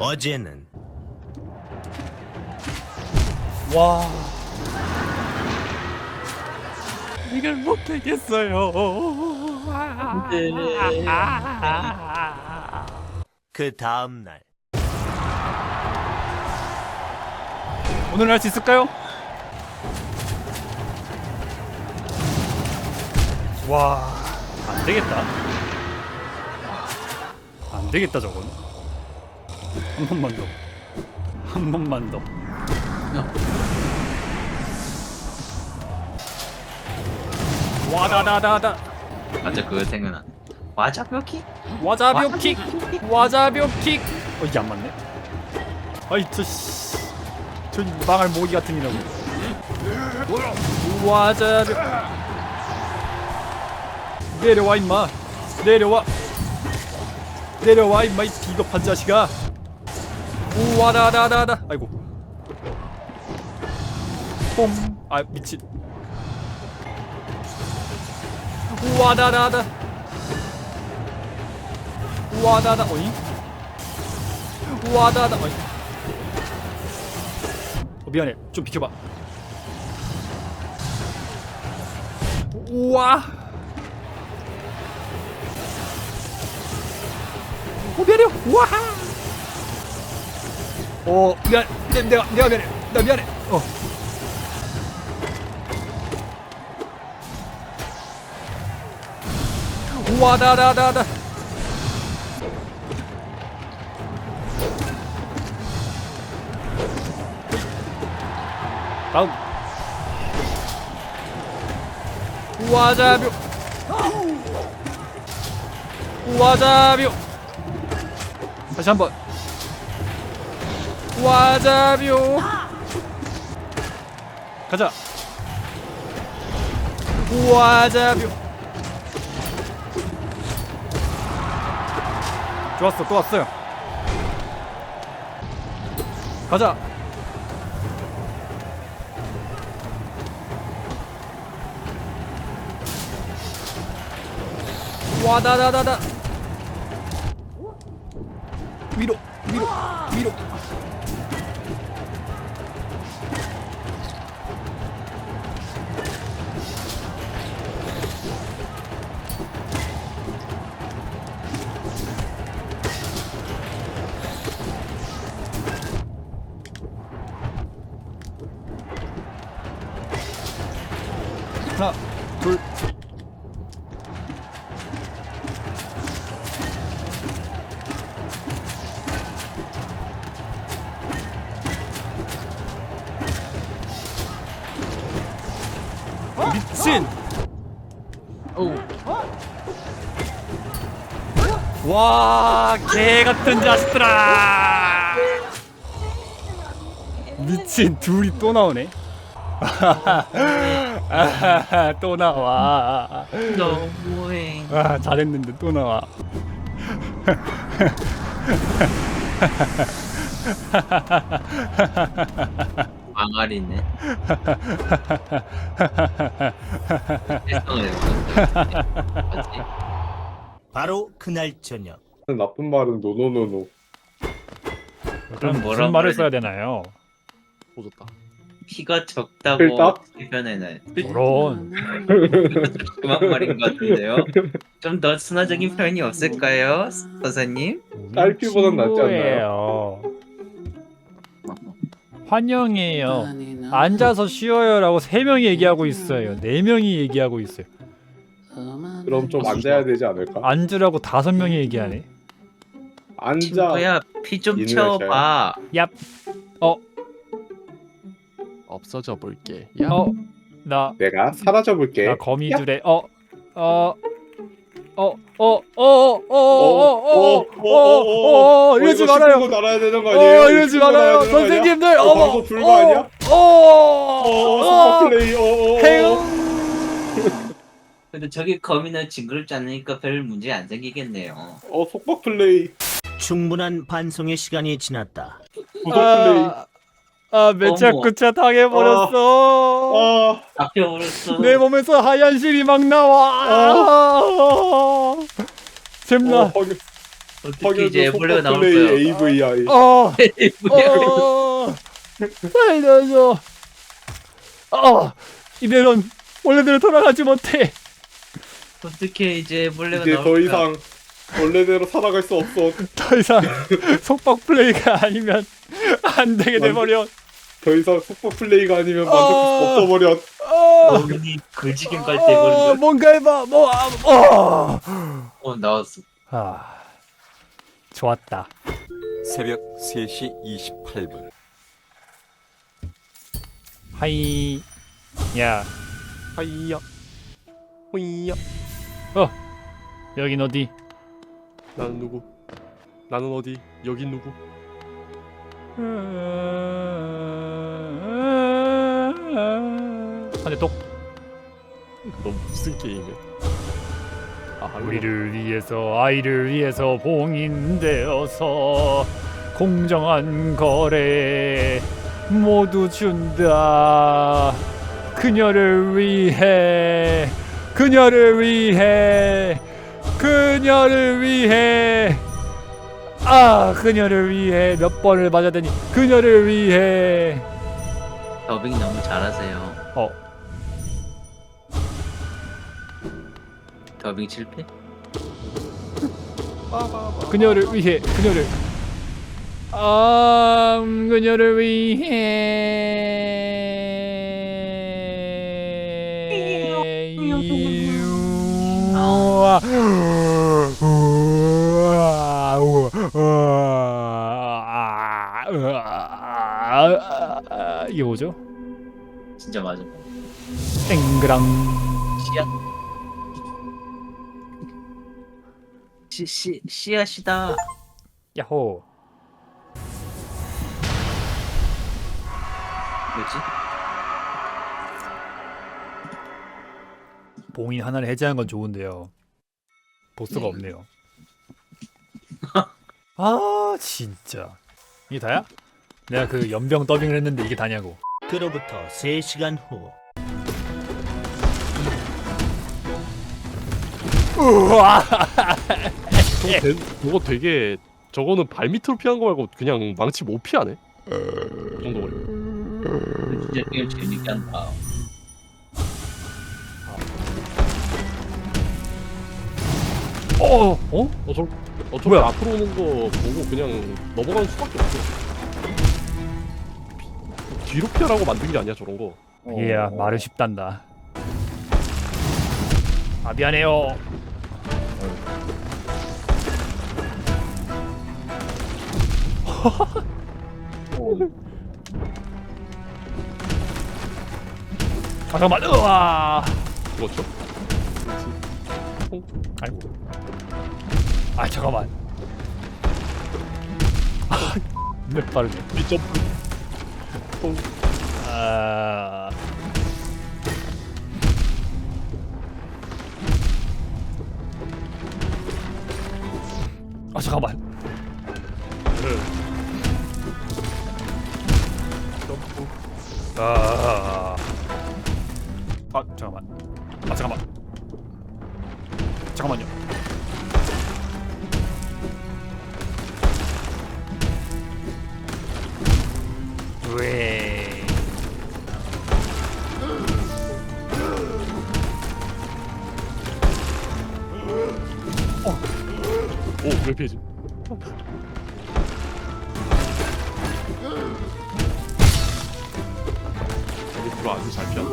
어제는 와. 이걸 못하겠어요. 그 다음 날 오늘 할 수 있을까요? 와, 안 되겠다. 안 되겠다 저건. 한 번만 더. 한 번만 더. 와다다다다. 맞아 그거 생각나 와자벽이? 와자비오 킥. 와자비오 킥. 어 이게 안 맞네. 아이 저 씨. 저 망할 모기 같은 이라고. 와자비오. 내려와 임마. 내려와. 내려와 임마 이 비겁한 자식아. 우와다다다다. 아이고. 뽕. 아 미친. 우와다다다. 우와다다. 어이? 우와다다. 어이. 어, 미안해. 좀 비켜봐. 우와. 어 미안해요. 우와. 어 미안. 내, 내가 내가 미안해. 나 미안해. 어. 우와다다다다. 다음. 와자뷰. 와자뷰. 다시 한번. 와자뷰. 가자. 와자뷰. 좋았어, 또 왔어요. 가자. 와다다다다 위로 위로 위로 하나 둘 미친 오 와, 개 같은 자식들아! 미친 둘이 또 나오네. 또 나와. 너무해 아, 잘했는데 또 나와. 망아리네 맞지? 바로 그날 저녁 나쁜 말은 노노노노. 그럼 뭐라 무슨 말을 써야 되나요? 오졌다. 피가 적다고 필답? 표현해놔요 그런 그만 말인 것 같은데요 좀 더 순화적인 표현이 없을까요 선생님? 딸피보단 낫지 않나요? 환영해요. 앉아서 쉬어요라고 세 명이 얘기하고 있어요. 네 명이 얘기하고 있어요. 그럼 좀 앉아야 되지 않을까? 앉으라고 다섯 명이 얘기하네. 앉아. 친구야 피 좀 이누야, 채워봐 얍. 어, 없어져 볼게. 야, 어, 나, 내가 사라져 볼게. 나 거미줄에, 어, 어, 어, 어, 어, 어, 어, 어, 어, 어, 어, 이러지 말아요. 날아야 되는 거 아니에요? 어, 이러지 말아요. 선생님들, 어, 어머, 방송 불가 아니야? 어, 어, 어, 어, 플레이. 어, 어, 어. 해요. 근데 저기 거미는 징그럽지 않으니까 별 문제 안 생기겠네요 어, 속박 플레이. 충분한 반송의 시간이 지났다 구독 플레이. 아, 아, 매차쿠차 당해버렸어. 아, 잡혀버렸어 내 몸에서 하얀 실이 막 나와. 어, 잼나, 확인. 어떻게 이제 애벌레가 속박 플레이 나올까요? AVI. 어, 뭐야? 어, 살려줘. 어, 이대로는 원래대로 돌아가지 못해. 어떻게 이제 애벌레가 이제 나올까? 더 이상 원래대로 살아갈 수 없어. 더 이상 속박 플레이가 아니면 안 되게 돼버려. 더 이상 속박 플레이가 아니면 만족할 어. 수 없어버려. 어, 어머니 걸지긴 갈 어, 때거든요. 뭔가 해봐. 뭐, 아, 어. 어 나왔어. 아, 좋았다. 새벽 3시 28분 하이, 야, 하이야. 호이야. 여긴 어디? 나는 누구? 나는 어디? 여긴 누구? 한대 똑. 너 무슨 게임이야? 아, 우리를 위해서 아이를 위해서 봉인되어서 공정한 거래 모두 준다 그녀를 위해 그녀를 위해 그녀를 위해 아 그녀를 위해 몇 번을 맞아야 되니 그녀를 위해 더빙 너무 잘하세요. 어 더빙 실패? 그녀를 위해 그녀를 아 그녀를 위해. 우와. 이게 뭐죠? 진짜 맞아. 땡그랑 씨앗. 씨, 씨, 씨앗이다. 야호 뭐지? 봉인 하나를 해제하는 건 좋은데요. 보스가 네. 없네요. 아 진짜 이게 다야? 내가 그 연병 더빙을 했는데 이게 다냐고. 그로부터 3시간 후 우와. 저거, 되, 저거 되게 저거는 발 밑으로 피한 거 말고 그냥 망치 못 피하네. 그 정도 걸려. 진짜 게임 재밌게 한다. 어? 어? 어, 저, 어, 저 뭐야? 앞으로 오는 거 보고 그냥 넘어가는 수밖에 없어. 피- 뒤로 피하라고 만든 게 아니야 저런 거. 얘야 말을 쉽단다. 아 미안해요. 아 잠깐만. 으아. 그렇죠? 아이고. 아 잠깐만. 아, 몇 빠르네. 뒷점프. 아. 아 잠깐만. 점프. 아. 아 잠깐만. 아 잠깐만. 잠깐만요. 오, 왜 피해지? 밑으로 아주 잘 피한다.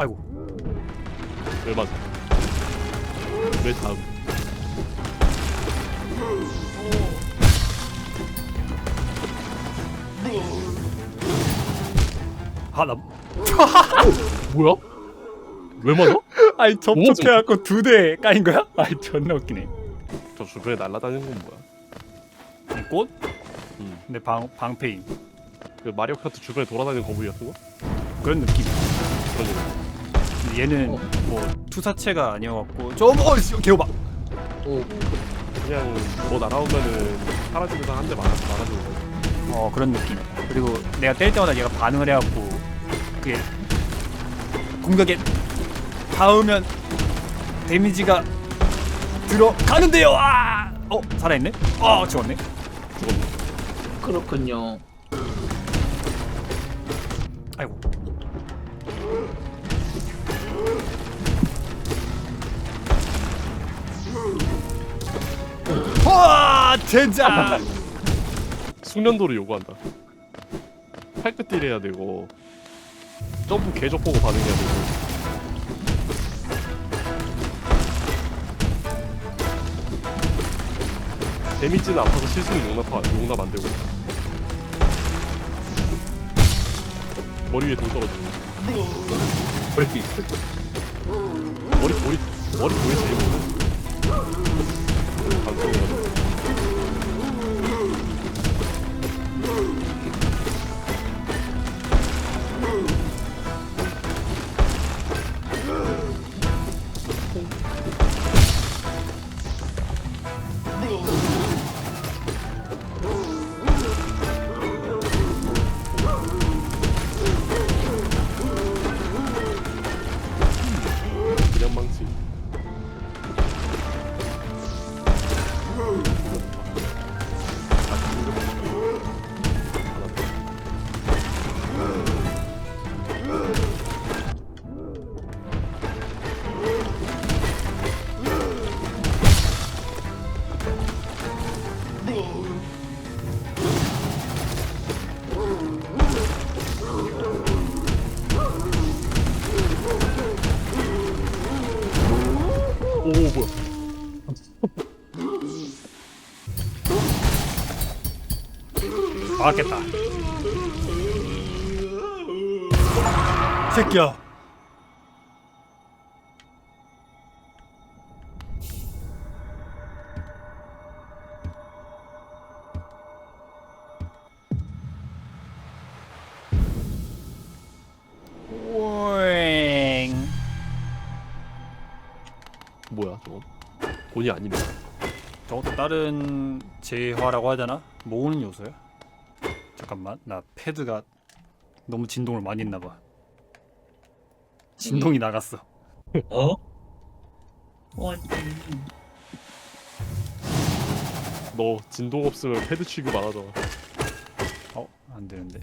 아이고. 왜 맞아? 왜 다음? 하나. 뭐야? 왜 맞아? 아니 접촉해갖고 두 대 까인 거야? 아이 존나 웃기네. 저 주변에 날아다니는 건 뭐야? 이 꽃? 음. 근데 방 방패인 그 마리오 카트 주변에 돌아다니는 거북이 같은 거? 그런 느낌. 그 얘는 뭐 투사체가 아니어갖고 좀 어, 개오바. 그냥 뭐 날아오면은 사라지면서 한 대 맞아 맞아주는 거지. 어 그런 느낌. 그리고 내가 때릴 때마다 얘가 반응을 해갖고 그게 공격에 닿으면 데미지가 들어가는데요. 아! 어 살아있네? 어 죽었네. 그렇군요. 아이고. 와 젠장. 숙련도를 요구한다. 팔끝딜 해야 되고 점프 계속 보고 반응해야 되고. 데미지는 아파서 실수는 용납 용납 안 되고. 머리 위에 돌 떨어져. 머리 머리 머리 머리 돌이 제일 무서워. 막았겠다. 새끼야. 오잉. 뭐야 저건? 본이 아니네. 저것도 다른 재화라고 하잖아. 모으는 요소야. 잠깐만, 나 패드가 너무 진동을 많이 했나 봐. 진동이 나갔어. 어? 어, 너 진동 없으면 패드 취급 안 하잖아. 어, 안 되는데.